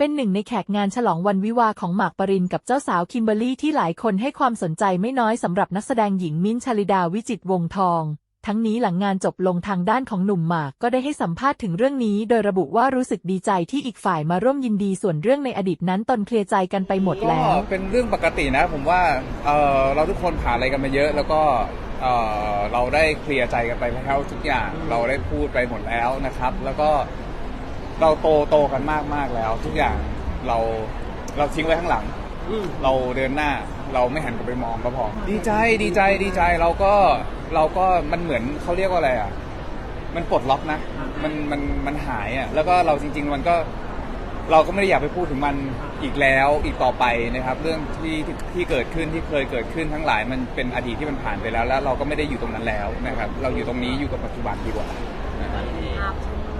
เป็นหนึ่งในแขกงานฉลองวันวิวาของหมากปรินกับเจ้าสาวคิมเบอรี่ที่หลายคนให้ความสนใจไม่น้อยสำหรับนักแสดงหญิงมิ้นชลิดาวิจิตวงทอง ทั้งนี้หลังงานจบลงทางด้านของหนุ่มหมากก็ได้ให้สัมภาษณ์ถึงเรื่องนี้ โดยระบุว่ารู้สึกดีใจที่อีกฝ่ายมาร่วมยินดีส่วนเรื่องในอดีตนั้นตนเคลียร์ใจกันไปหมดแล้ว เป็นเรื่องปกตินะ ผมว่าเออเราทุกคนผ่านอะไรกันมาเยอะ แล้วก็เออเราได้เคลียร์ใจกันไปแล้วทุกอย่างเราได้พูดไปหมดแล้วนะครับ แล้วก็ เราโตโตกันมากมากแล้ว ทุกอย่างเราเราทิ้งไว้ข้างหลัง อืมเราเดินหน้าเราไม่หันกลับไปมองก็พอ ดีใจดีใจดีใจเราก็เราก็มันเหมือนเขาเรียกว่าอะไรอะ มันปลดล็อกนะ มันมันมันหายอะ แล้วก็เราจริง ๆ มันก็ เราก็ไม่ได้อยากไปพูดถึงมันอีกแล้วอีกต่อไปนะครับ เรื่องที่ที่ที่เกิดขึ้นที่เคยเกิดขึ้นทั้งหลายมันเป็นอดีตที่มันผ่านไปแล้ว แล้วเราก็ไม่ได้อยู่ตรงนั้นแล้วนะครับ เราอยู่ตรงนี้อยู่กับปัจจุบันดีกว่านะครับภาพชื่นเนาะ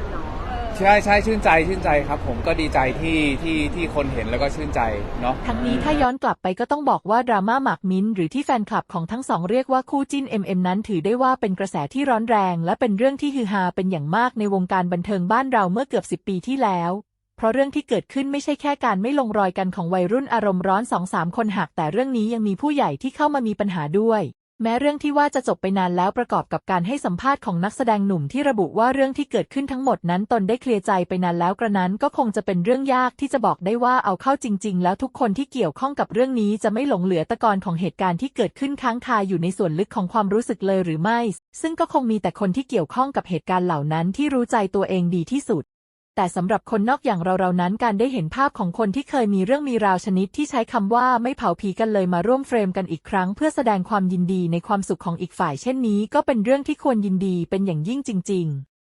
ใช่ใช่ชื่นใจชื่นใจครับ ผมก็ดีใจที่ที่ที่คนเห็นแล้วก็ชื่นใจเนาะทั้งนี้ถ้าย้อนกลับไปก็ต้องบอกว่าดราม่าหมากมิ้นหรือที่แฟนคลับของทั้งสองเรียกว่าคู่จิ้น MM นั้นถือได้ว่าเป็นกระแสที่ร้อนแรง และเป็นเรื่องที่ฮือฮาเป็นอย่างมากในวงการบันเทิงบ้านเราเมื่อเกือบ 10 ปีที่แล้ว เพราะเรื่องที่เกิดขึ้นไม่ใช่แค่การไม่ลงรอยกันของวัยรุ่นอารมณ์ร้อนสองสามคนหักแต่เรื่องนี้ยังมีผู้ใหญ่ที่เข้ามามีปัญหาด้วย แม้เรื่องที่ว่าจะจบไปนานแล้วประกอบกับการให้สัมภาษณ์ของนักแสดงหนุ่มที่ระบุว่าเรื่องที่เกิดขึ้นทั้งหมดนั้นตนได้เคลียร์ใจไปนานแล้วกระนั้นก็คงจะเป็นเรื่องยากที่จะบอกได้ว่าเอาเข้าจริง ๆ แล้วทุกคนที่เกี่ยวข้องกับเรื่องนี้จะไม่หลงเหลือตะกอนของเหตุการณ์ที่เกิดขึ้นค้างคาอยู่ในส่วนลึกของความรู้สึกเลยหรือไม่ ซึ่งก็คงมีแต่คนที่เกี่ยวข้องกับเหตุการณ์เหล่านั้นที่รู้ใจตัวเองดีที่สุด แต่สำหรับคนนอกอย่างเราๆนั้นการได้เห็นภาพของคนที่เคยมีเรื่องมีราวชนิดที่ใช้คำว่าไม่เผาผีกันเลยมาร่วมเฟรมกันอีกครั้ง เพื่อแสดงความยินดีในความสุขของอีกฝ่ายเช่นนี้ ก็เป็นเรื่องที่ควรยินดีเป็นอย่างยิ่งจริง ๆ